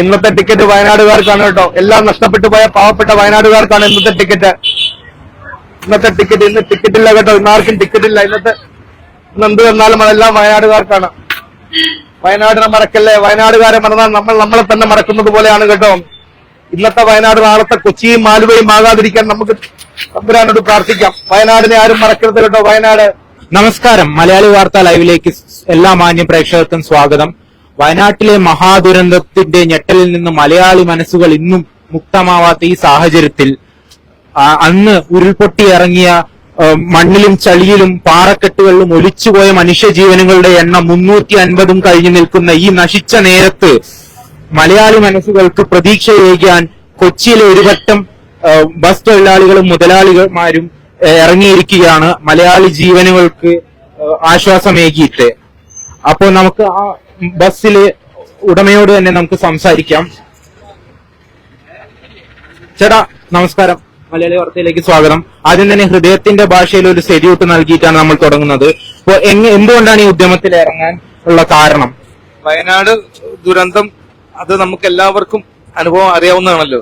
ഇന്നത്തെ ടിക്കറ്റ് വയനാടുകാർക്കാണ് കേട്ടോ. എല്ലാം നഷ്ടപ്പെട്ടു പോയ പാവപ്പെട്ട വയനാടുകാർക്കാണ് ഇന്നത്തെ ടിക്കറ്റ് ഇന്നത്തെ ടിക്കറ്റ് ഇന്ന് ടിക്കറ്റ് ഇല്ല കേട്ടോ. ഇന്ന് ആർക്കും ടിക്കറ്റ് ഇല്ല. ഇന്നത്തെ ഇന്ന് എന്ത് വന്നാലും അതെല്ലാം വയനാടുകാർക്കാണ്. വയനാടിനെ മറക്കല്ലേ? വയനാടുകാരെ മറന്നാൽ നമ്മൾ നമ്മളെ തന്നെ മറക്കുന്നത് പോലെയാണ് കേട്ടോ. ഇന്നത്തെ വയനാട് നാളത്തെ കൊച്ചിയും ആലുവയും ആകാതിരിക്കാൻ നമുക്ക് തമ്പുരാനോട് പ്രാർത്ഥിക്കാം. വയനാടിനെ ആരും മറക്കരുത് കേട്ടോ. വയനാട്. നമസ്കാരം. മലയാളി വാർത്ത ലൈവിലേക്ക് എല്ലാ മാന്യ പ്രേക്ഷകർക്കും സ്വാഗതം. വയനാട്ടിലെ മഹാദുരന്തത്തിന്റെ ഞെട്ടലിൽ നിന്ന് മലയാളി മനസ്സുകൾ ഇന്നും മുക്തമാവാത്ത ഈ സാഹചര്യത്തിൽ അന്ന് ഉരുൾപൊട്ടി ഇറങ്ങിയ മണ്ണിലും ചളിയിലും പാറക്കെട്ടുകളിലും ഒലിച്ചുപോയ മനുഷ്യജീവനുകളുടെ എണ്ണം മുന്നൂറ്റി അൻപതും കഴിഞ്ഞു നിൽക്കുന്ന ഈ നശിച്ച നേരത്ത് മലയാളി മനസ്സുകൾക്ക് പ്രതീക്ഷയേകാൻ കൊച്ചിയിലെ ഒരു ഘട്ടം ബസ് തൊഴിലാളികളും മുതലാളിമാരും ഇറങ്ങിയിരിക്കുകയാണ്. മലയാളി ജീവനുകൾക്ക് ആശ്വാസമേകിയിട്ട്. അപ്പോൾ നമുക്ക് ആ ബസ്സിലെ ഉടമയോട് തന്നെ നമുക്ക് സംസാരിക്കാം. ചേട്ടാ നമസ്കാരം. മലയാളി വാർത്തയിലേക്ക് സ്വാഗതം. ആദ്യം തന്നെ ഹൃദയത്തിന്റെ ഭാഷയിൽ ഒരു സെല്യൂട്ട് നൽകിയിട്ടാണ് നമ്മൾ തുടങ്ങുന്നത്. അപ്പോൾ എന്തുകൊണ്ടാണ് ഈ ഉദ്യമത്തിൽ ഇറങ്ങാൻ ഉള്ള കാരണം? വയനാട് ദുരന്തം അത് നമുക്ക് എല്ലാവർക്കും അനുഭവം അറിയാവുന്നതാണല്ലോ.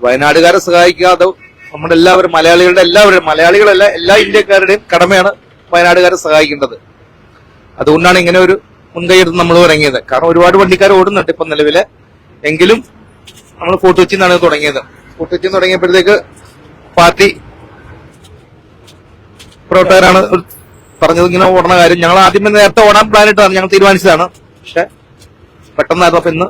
വയനാടുകാരെ സഹായിക്കാതെ നമ്മുടെ എല്ലാവരും മലയാളികളുടെ എല്ലാവരും മലയാളികളല്ല എല്ലാ ഇന്ത്യക്കാരുടെയും കടമയാണ് വയനാടുകാരെ സഹായിക്കേണ്ടത്. അതുകൊണ്ടാണ് ഇങ്ങനെ ഒരു മുൻകൈ എടുത്ത് നമ്മൾ തുടങ്ങിയത് കാരണം ഒരുപാട് വണ്ടിക്കാർ ഓടുന്നുണ്ട് ഇപ്പം നിലവിൽ. എങ്കിലും നമ്മൾ ഫോർട്ട് കൊച്ചിയിൽ നിന്നാണ് തുടങ്ങിയത്. ഫോർട്ട് കൊച്ചിയിൽ തുടങ്ങിയപ്പോഴത്തേക്ക് പാർട്ടി പ്രവർത്തകരാണ് പറഞ്ഞത് ഇങ്ങനെ ഓടണ കാര്യം. ഞങ്ങൾ ആദ്യമേ നേരത്തെ ഓടാൻ പ്ലാൻ ഇട്ടതാണ്. ഞങ്ങൾ തീരുമാനിച്ചതാണ്. പക്ഷെ പെട്ടെന്നായിരുന്നു അപ്പൊ ഇന്ന്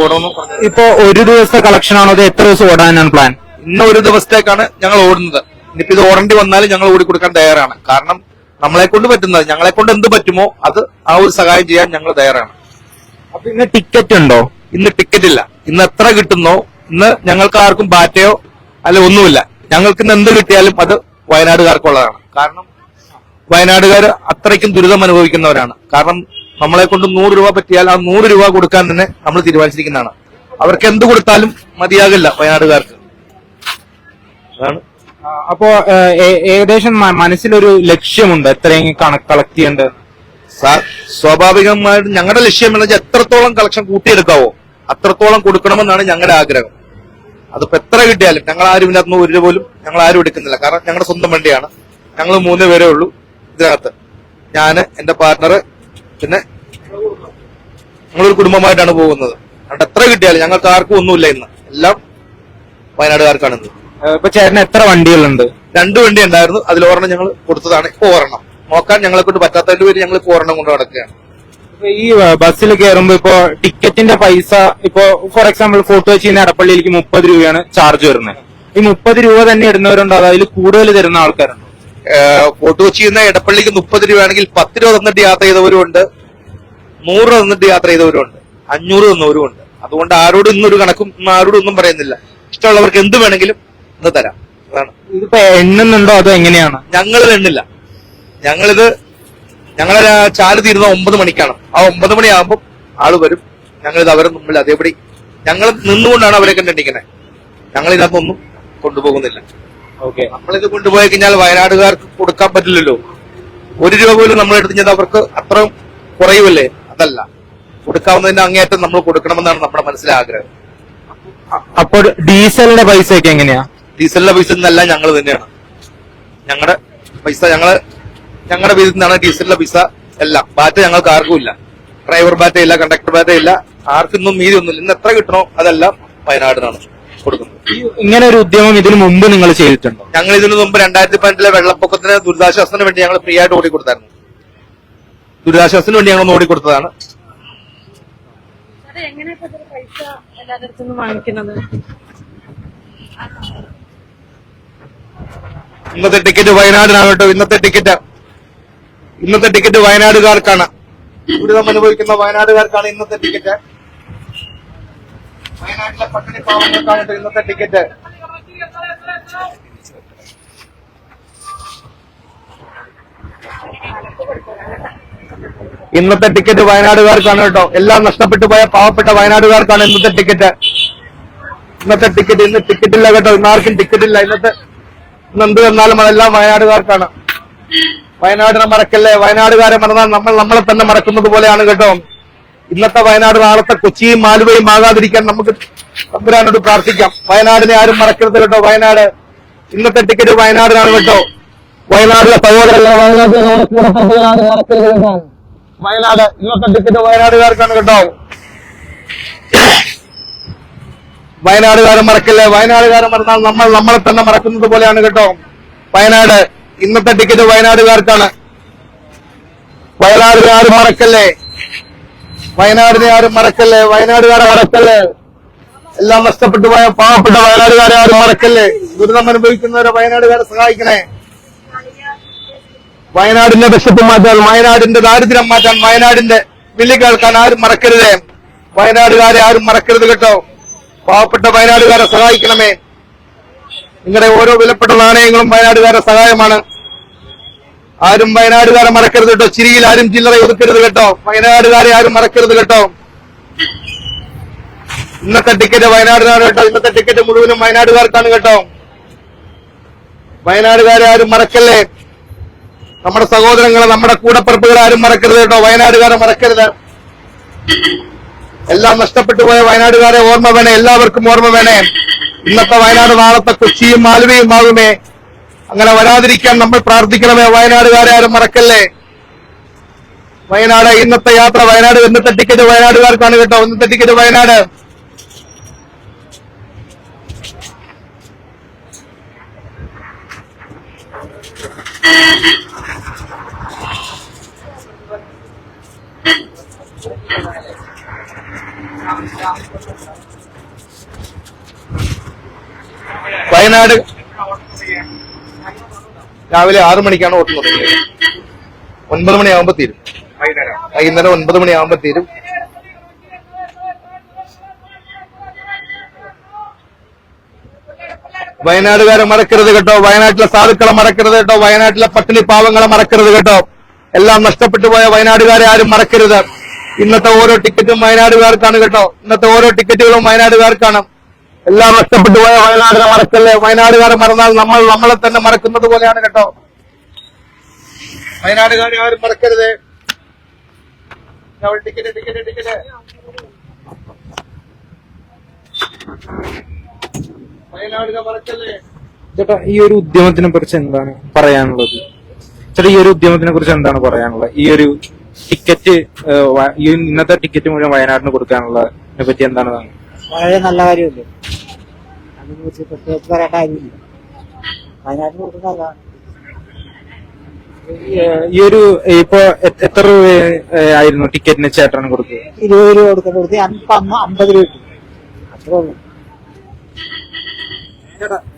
ഓടണമെന്ന് പറഞ്ഞത്. ഇപ്പോ ഒരു ദിവസത്തെ കളക്ഷൻ ആണോ? അത് എത്ര ദിവസം ഓടാനാണ് പ്ലാൻ ഇന്ന് ഒരു ദിവസത്തേക്കാണ് ഞങ്ങൾ ഓടുന്നത്. ഇനിയിപ്പോ ഇത് ഓടേണ്ടി വന്നാലും ഞങ്ങൾ ഓടിക്കൊടുക്കാൻ തയ്യാറാണ്. കാരണം നമ്മളെ കൊണ്ട് പറ്റുന്നത് ഞങ്ങളെ കൊണ്ട് എന്ത് പറ്റുമോ അത് ആ ഒരു സഹായം ചെയ്യാൻ ഞങ്ങൾ തയ്യാറാണ്. അപ്പൊ ഇന്ന് ടിക്കറ്റ് ഉണ്ടോ? ഇന്ന് ടിക്കറ്റ് ഇല്ല. ഇന്ന് എത്ര കിട്ടുന്നോ? ഇന്ന് ഞങ്ങൾക്ക് ആർക്കും ബാറ്റയോ അല്ല ഒന്നുമില്ല. ഞങ്ങൾക്ക് ഇന്ന് എന്ത് കിട്ടിയാലും അത് വയനാടുകാർക്കുള്ളതാണ്. കാരണം വയനാടുകാർ അത്രയ്ക്കും ദുരിതം അനുഭവിക്കുന്നവരാണ്. കാരണം നമ്മളെ കൊണ്ട് നൂറ് രൂപ പറ്റിയാൽ ആ നൂറ് രൂപ കൊടുക്കാൻ തന്നെ നമ്മൾ തീരുമാനിച്ചിരിക്കുന്നതാണ്. അവർക്ക് എന്ത് കൊടുത്താലും മതിയാകില്ല വയനാടുകാർക്ക്. അതാണ് അപ്പോ ഏകദേശം മനസ്സിലൊരു ലക്ഷ്യമുണ്ട്. എത്രയും കളക്ട് ചെയ്യേണ്ടത് സാർ സ്വാഭാവികമായിട്ടും ഞങ്ങളുടെ ലക്ഷ്യം എന്ന് വെച്ചാൽ എത്രത്തോളം കളക്ഷൻ കൂട്ടിയെടുക്കാവോ അത്രത്തോളം കൊടുക്കണമെന്നാണ് ഞങ്ങളുടെ ആഗ്രഹം. അതിപ്പോ എത്ര കിട്ടിയാലും ഞങ്ങൾ ആരും ഇതിനകത്ത് ഒരു പോലും ഞങ്ങൾ ആരും എടുക്കുന്നില്ല. കാരണം ഞങ്ങളുടെ സ്വന്തം വണ്ടിയാണ്. ഞങ്ങൾ മൂന്ന് പേരേ ഉള്ളൂ ഇതിനകത്ത്. ഞാൻ എന്റെ പാർട്ണർ പിന്നെ ഞങ്ങളൊരു കുടുംബമായിട്ടാണ് പോകുന്നത്. അതുകൊണ്ട് എത്ര കിട്ടിയാലും ഞങ്ങൾക്ക് ആർക്കും ഒന്നുമില്ല ഇന്ന്. എല്ലാം വയനാടുകാർക്കാണ് ഇന്ന്. ഇപ്പൊ ചേട്ടന് എത്ര വണ്ടികളുണ്ട്? രണ്ട് വണ്ടി ഉണ്ടായിരുന്നു. അതിൽ ഒരെണ്ണം ഞങ്ങൾ കൊടുത്തതാണ്. ഇപ്പൊ ഒരെണ്ണം. നോക്കാൻ ഞങ്ങളെ കൊണ്ട് പറ്റാത്തതിന്റെ പേര് ഞങ്ങൾ ഇപ്പൊ ഒരെണ്ണം കൊണ്ട് നടക്കുകയാണ്. ഈ ബസ്സിൽ കയറുമ്പോ ഇപ്പൊ ടിക്കറ്റിന്റെ പൈസ ഇപ്പോ ഫോർ എക്സാമ്പിൾ ഫോട്ടോ ചെയ്യുന്ന അടപ്പള്ളിയിലേക്ക് മുപ്പത് രൂപയാണ് ചാർജ് വരുന്നത്. ഈ മുപ്പത് രൂപ തന്നെ ഇടുന്നവരുണ്ട്. അതിൽ കൂടുതൽ തരുന്ന ആൾക്കാരുണ്ട്. ഫോട്ടോ ഫോർട്ട് ഇടപ്പള്ളിക്ക് മുപ്പത് രൂപയാണെങ്കിൽ പത്ത് രൂപ തന്നിട്ട് യാത്ര ചെയ്തവരുമുണ്ട്. നൂറ് രൂപ തന്നിട്ട് യാത്ര ചെയ്തവരുമുണ്ട്. അഞ്ഞൂറ് തന്നവരുമുണ്ട്. അതുകൊണ്ട് ആരോടും ഇന്നൊരു കണക്കും ആരോടും ഒന്നും പറയുന്നില്ല. ഇഷ്ടമുള്ളവർക്ക് എന്ത് വേണമെങ്കിലും ഇന്ന് തരാം. അതാണ്. ഇതിപ്പോ എണ്ണുന്നുണ്ടോ അതോ എങ്ങനെയാണ്? ഞങ്ങളിത് എണ്ണില്ല. ഞങ്ങളിത് ഞങ്ങളെ ചാൽ തീരുന്ന ഒമ്പത് മണിക്കാണ്. ആ ഒമ്പത് മണിയാകുമ്പോൾ ആൾ വരും. ഞങ്ങളിത് അവരെ മുമ്പിൽ അതേപടി ഞങ്ങൾ നിന്നുകൊണ്ടാണ് അവരെ കണ്ടെണ്ണിക്കുന്നത് ഞങ്ങൾ ഇതിനകത്തൊന്നും കൊണ്ടുപോകുന്നില്ല. ഓക്കെ. നമ്മളിത് കൊണ്ടുപോയി കഴിഞ്ഞാൽ വയനാടുകാർക്ക് കൊടുക്കാൻ പറ്റില്ലല്ലോ. ഒരു രൂപ പോലും നമ്മൾ എടുത്തു കഴിഞ്ഞാൽ അവർക്ക് അത്ര കുറയുമല്ലേ? അതല്ല. കൊടുക്കാവുന്നതിന്റെ അങ്ങേയറ്റം നമ്മൾ കൊടുക്കണമെന്നാണ് നമ്മുടെ മനസ്സിലെ ആഗ്രഹം. അപ്പോൾ ഡീസലിന്റെ പൈസ ഒക്കെ എങ്ങനെയാ? ഡീസലിന്റെ പൈസ നിന്നല്ല ഞങ്ങൾ തന്നെയാണ്. ഞങ്ങളുടെ പൈസ ഞങ്ങൾ ഞങ്ങളുടെ പേരിൽ നിന്നാണ് ഡീസലിന്റെ പൈസ എല്ലാം. ബാറ്റ ഞങ്ങൾക്ക് ആർക്കും ഇല്ല. ഡ്രൈവർ ബാറ്റ ഇല്ല കണ്ടക്ടർ ബാറ്റ ഇല്ല. ആർക്കൊന്നും മീതി ഒന്നുമില്ല. ഇന്ന് എത്ര കിട്ടണോ അതെല്ലാം വയനാടിനാണ് കൊടുക്കുന്നത്. ഇങ്ങനെ ഒരു ഉദ്യമം ഇതിനു മുമ്പ് നിങ്ങൾ ചെയ്തിട്ടുണ്ടോ? ഞങ്ങൾ ഇതിനു മുമ്പ് രണ്ടായിരത്തി പതിനെട്ടിലെ വെള്ളപ്പൊക്കത്തിന് ദുരിതാശ്വാസത്തിന് വേണ്ടി ഞങ്ങൾ ഫ്രീ ആയിട്ട് ഓടിക്കൊടുത്തായിരുന്നു. ദുരിതാശ്വാസത്തിന് വേണ്ടി ഞങ്ങൾ ഓടിക്കൊടുത്തതാണ്. അത് എങ്ങനെ ഇപ്പൊ ഇതൊരു പൈസ എല്ലാവരുടെ അടുത്തുനിന്ന് വാങ്ങിക്കുന്നത്? ഇന്നത്തെ ടിക്കറ്റ് വയനാടിനാകട്ടോ ഇന്നത്തെ ടിക്കറ്റ് ഇന്നത്തെ ടിക്കറ്റ് വയനാടുകാർക്കാണ്. ദുരിതം അനുഭവിക്കുന്ന വയനാടുകാർക്കാണ് ഇന്നത്തെ ടിക്കറ്റ് വയനാട്ടിലെ പട്ടിണി പാവങ്ങൾക്കാണ് ഇന്നത്തെ ടിക്കറ്റ് ഇന്നത്തെ ടിക്കറ്റ് വയനാടുകാർക്കാണ് കേട്ടോ. എല്ലാം നഷ്ടപ്പെട്ടു പോയ പാവപ്പെട്ട വയനാടുകാർക്കാണ് ഇന്നത്തെ ടിക്കറ്റ് ഇന്നത്തെ ടിക്കറ്റ് ഇന്ന് ടിക്കറ്റ് ഇല്ല കേട്ടോ. ഇന്നാർക്കും ടിക്കറ്റ് ഇല്ല. ഇന്നത്തെ ഇന്ന് എന്ത് വന്നാലും അതെല്ലാം വയനാടുകാർക്കാണ്. വയനാടിനെ മറക്കല്ലേ? വയനാടുകാരെ മറന്നാൽ നമ്മൾ നമ്മളെ തന്നെ മറക്കുന്നത് പോലെയാണ് കേട്ടോ. ഇന്നത്തെ വയനാട് നാളത്തെ കൊച്ചിയും ആലുവയും ആകാതിരിക്കാൻ നമുക്ക് തമ്പുരാനോട് പ്രാർത്ഥിക്കാം. വയനാടിനെ ആരും മറക്കരുത് കേട്ടോ വയനാട്. ഇന്നത്തെ ടിക്കറ്റ് വയനാടിനാണ് കേട്ടോ. വയനാടിലെ കേട്ടോ വയനാട് ഇന്നത്തെ ടിക്കറ്റ് വയനാടുകാർക്കാണ് കേട്ടോ. വയനാടുകാരെ മറക്കല്ലേ? വയനാടുകാരെ മറന്നാൽ നമ്മൾ നമ്മളെ തന്നെ മറക്കുന്നത് പോലെയാണ് കേട്ടോ. വയനാട് ഇന്നത്തെ ടിക്കറ്റ് വയനാടുകാർക്കാണ്. വയനാടിനെ ആരും മറക്കല്ലേ? വയനാടിനെ ആരും മറക്കല്ലേ? വയനാടുകാരെ മറക്കല്ലേ? എല്ലാം നഷ്ടപ്പെട്ടു പോയ പാവപ്പെട്ട വയനാടുകാരെ ആരും മറക്കല്ലേ? ദുരിതം അനുഭവിക്കുന്നവരെ വയനാടുകാരെ സഹായിക്കണേ. വയനാടിന്റെ വിശപ്പ് മാറ്റാൻ വയനാടിന്റെ ദാരിദ്ര്യം മാറ്റാൻ വയനാടിന്റെ വിളി കേൾക്കാൻ ആരും മറക്കരുതേ. വയനാടുകാരെ ആരും മറക്കരുത് കേട്ടോ. പാവപ്പെട്ട വയനാടുകാരെ സഹായിക്കണമേ. നിങ്ങളുടെ ഓരോ വിലപ്പെട്ട നാണയങ്ങളും വയനാടുകാരെ സഹായമാണ്. ആരും വയനാടുകാരെ മറക്കരുത് കേട്ടോ. ചിരിയിൽ ആരും ചില്ലറ ഒതുക്കരുത് കേട്ടോ. വയനാടുകാരെ ആരും മറക്കരുത് കേട്ടോ. ഇന്നത്തെ ടിക്കറ്റ് വയനാടുകാരാണ് കേട്ടോ. ഇന്നത്തെ ടിക്കറ്റ് മുഴുവനും വയനാടുകാർക്കാണ് കേട്ടോ. വയനാടുകാരെ ആരും മറക്കല്ലേ? നമ്മുടെ സഹോദരങ്ങളെ നമ്മുടെ കൂടപ്പറപ്പുകളെ ആരും മറക്കരുത് കേട്ടോ. വയനാടുകാരെ മറക്കരുത്. എല്ലാം നഷ്ടപ്പെട്ടു പോയ വയനാടുകാരെ ഓർമ്മ വേണേ എല്ലാവർക്കും ഓർമ്മ വേണേ. ഇന്നത്തെ വയനാട് നാളത്തെ കൊച്ചിയും മാലുവയും ആകുമേ. അങ്ങനെ വരാതിരിക്കാൻ നമ്മൾ പ്രാർത്ഥിക്കണമേ വയനാടുകാരെ ആരും മറക്കല്ലേ? വയനാട് ഇന്നത്തെ യാത്ര വയനാട് ഇന്നത്തെ ടിക്കറ്റ് വയനാടുകാർക്കാണ് കേട്ടോ ഇന്നത്തെ ടിക്കറ്റ് വയനാട്. വയനാട് രാവിലെ ആറു മണിക്കാണ് ഓട്ടം തുടങ്ങിയത് ഒൻപത് മണിയാകുമ്പോ തീരും. വൈകുന്നേരം ഒൻപത് മണിയാകുമ്പോ തീരും. വയനാടുകാരെ മറക്കരുത് കേട്ടോ. വയനാട്ടിലെ സാധുക്കളെ മറക്കരുത് കേട്ടോ. വയനാട്ടിലെ പട്ടിണി പാവങ്ങളെ മറക്കരുത് കേട്ടോ. എല്ലാം നഷ്ടപ്പെട്ടു പോയ വയനാടുകാരെ ആരും മറക്കരുത്. ഇന്നത്തെ ഓരോ ടിക്കറ്റും വയനാടുകാർക്കാണ് കേട്ടോ. ഇന്നത്തെ ഓരോ ടിക്കറ്റുകളും വയനാടുകാർക്കാണ്. എല്ലാം നഷ്ടപ്പെട്ടു പോയ വയനാടിനെ മറക്കല്ലേ? വയനാടുകാരെ മറന്നാൽ നമ്മൾ നമ്മളെ തന്നെ മറക്കുന്നത് പോലെയാണ് കേട്ടോ. വയനാടുകാരെ ആരും മറക്കരുത്. ടിക്കറ്റ് ടിക്കറ്റ് ടിക്കറ്റ് മറക്കല്ലേ? ചേട്ടാ ഈ ഒരു ഉദ്യമത്തിനെ കുറിച്ച് എന്താണ് പറയാനുള്ളത്? ചേട്ടാ ഈ ഒരു ഉദ്യമത്തിനെ കുറിച്ച് എന്താണ് പറയാനുള്ളത്? ഈ ഒരു ടിക്കറ്റ് ഇന്നത്തെ ടിക്കറ്റ് മുഴുവൻ വയനാടിന് കൊടുക്കാനുള്ളതിനെ പറ്റി എന്താണ് വളരെ നല്ല കാര്യമല്ലേ? അതിനെ കുറിച്ച് പ്രത്യേകിച്ച് പറയേണ്ട കാര്യമില്ല വയനാട്ടിൽ ഈ- ഒരു ഇപ്പൊ എത്ര രൂപ ആയിരുന്നു ടിക്കറ്റിന് ചേട്ടന് കൊടുക്കുക ഇരുപത് രൂപ കൊടുക്കാൻ കൊടുത്ത് അന്ന് അമ്പത് രൂപ കിട്ടും അത്രേ ഉള്ളൂ.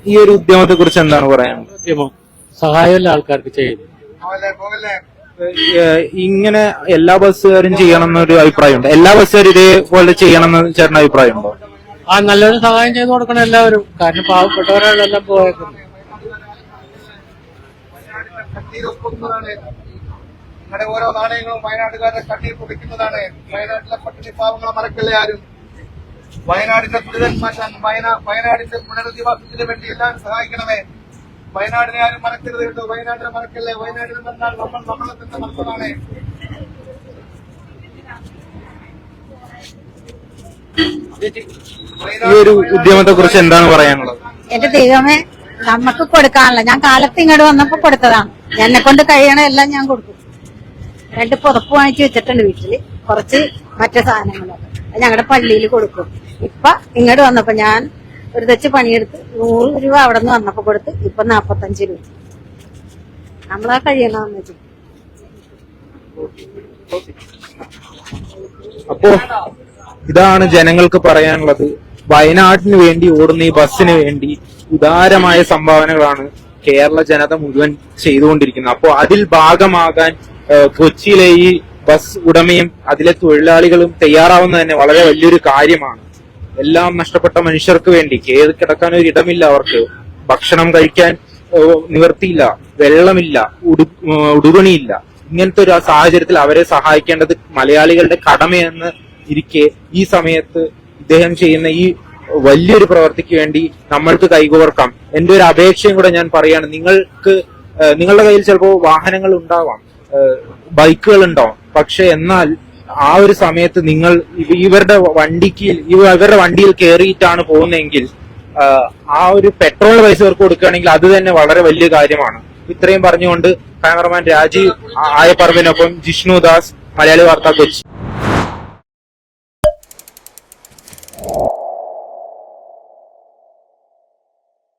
ഈ ഒരു ഉദ്യമത്തെ കുറിച്ച് എന്താണ് പറയാനുള്ളത്? ഉദ്യമം സഹായമല്ല ആൾക്കാർക്ക് ചെയ്യുന്നത് ഇങ്ങനെ എല്ലാ ബസ്സുകാരും ചെയ്യണം എന്നൊരു അഭിപ്രായമുണ്ട്. എല്ലാ ബസ്സുകാരും ഇതേപോലെ ചെയ്യണം എന്ന് ചേട്ടന് അഭിപ്രായമുണ്ടോ? ആ നല്ലൊരു സഹായം ചെയ്തു കൊടുക്കണം എല്ലാവരും. കാരണം പാവപ്പെട്ടവരാണെല്ലാം പോയേക്കുന്നത് കണ്ണീരൊപ്പുന്നതാണ്. നിങ്ങളുടെ ഓരോ നാണയങ്ങളും വയനാട്ടിലെ മറക്കല്ലേ ആരും? വയനാടിന്റെ ദുരിതം വയനാടിന്റെ പുനരധിവാസത്തിന് വേണ്ടി എല്ലാവരും സഹായിക്കണമേ. വയനാടിനെ ആരും മറക്കരുത് കേട്ടോ. വയനാടിനെ മറക്കല്ലേ? വയനാടിനെ നമ്മൾ നമ്മളെ തന്നെ മറന്നതാണ് ഈ ഒരു ഉദ്യമത്തെ കുറിച്ച് എന്താണ് പറയാനുള്ളത്? എന്റെ ദൈവമേ നമുക്ക് കൊടുക്കാനുള്ള ഞാൻ കാലത്ത് ഇങ്ങോട്ട് വന്നപ്പോ കൊടുത്തതാണ്. എന്നെ കൊണ്ട് കഴിയണ എല്ലാം ഞാൻ കൊടുക്കും. രണ്ട് പുറപ്പ് വാങ്ങിച്ചു വെച്ചിട്ടുണ്ട് വീട്ടിൽ. കുറച്ച് മറ്റു സാധനങ്ങളൊക്കെ ഞങ്ങളുടെ പള്ളിയിൽ കൊടുക്കും. ഇപ്പൊ ഇങ്ങോട്ട് വന്നപ്പോ ഞാൻ ഒരു തെച്ച് പണിയെടുത്ത് നൂറ് രൂപ അവിടെ നിന്ന് വന്നപ്പോ കൊടുത്ത് ഇപ്പൊ നാപ്പത്തഞ്ച് രൂപ. നമ്മളാ കഴിയണ അപ്പോ ഇതാണ് ജനങ്ങൾക്ക് പറയാനുള്ളത്. വയനാട്ടിന് വേണ്ടി ഓടുന്ന ഈ ബസ്സിന് വേണ്ടി ഉദാരമായ സംഭാവനകളാണ് കേരള ജനത മുഴുവൻ ചെയ്തുകൊണ്ടിരിക്കുന്നത്. അപ്പോൾ അതിൽ ഭാഗമാകാൻ കൊച്ചിയിലെ ഈ ബസ് ഉടമയും അതിലെ തൊഴിലാളികളും തയ്യാറാവുന്നത് തന്നെ വളരെ വലിയൊരു കാര്യമാണ്. എല്ലാം നഷ്ടപ്പെട്ട മനുഷ്യർക്ക് വേണ്ടി കേറി കിടക്കാൻ ഒരു ഇടമില്ല അവർക്ക്. ഭക്ഷണം കഴിക്കാൻ നിവർത്തിയില്ല വെള്ളമില്ല ഉടു ഏഹ്, ഉടുതുണിയില്ല ഇങ്ങനത്തെ ഒരു സാഹചര്യത്തിൽ അവരെ സഹായിക്കേണ്ടത് മലയാളികളുടെ കടമയെന്ന് ഇരിക്കെ ഈ സമയത്ത് ഇദ്ദേഹം ചെയ്യുന്ന ഈ വലിയൊരു പ്രവർത്തിക്ക് വേണ്ടി നമ്മൾക്ക് കൈകോർക്കാം. എന്റെ ഒരു അപേക്ഷയും കൂടെ ഞാൻ പറയാണ്. നിങ്ങൾക്ക് നിങ്ങളുടെ കയ്യിൽ ചിലപ്പോൾ വാഹനങ്ങൾ ഉണ്ടാവാം. ബൈക്കുകൾ ഉണ്ടാവാം പക്ഷെ എന്നാൽ ആ ഒരു സമയത്ത് നിങ്ങൾ ഇവ- ഇവരുടെ വണ്ടിക്ക് ഇവരുടെ വണ്ടിയിൽ കയറിയിട്ടാണ് പോകുന്നതെങ്കിൽ ആ, ഒരു പെട്രോൾ പൈസ ഇവർക്ക് കൊടുക്കുകയാണെങ്കിൽ അത് തന്നെ വളരെ വലിയ കാര്യമാണ്. ഇത്രയും പറഞ്ഞുകൊണ്ട് ക്യാമറമാൻ രാജീവ് ആയപ്പറമ്പിനൊപ്പം ജിഷ്ണു ദാസ് മലയാളി വാർത്ത കൊച്ചി.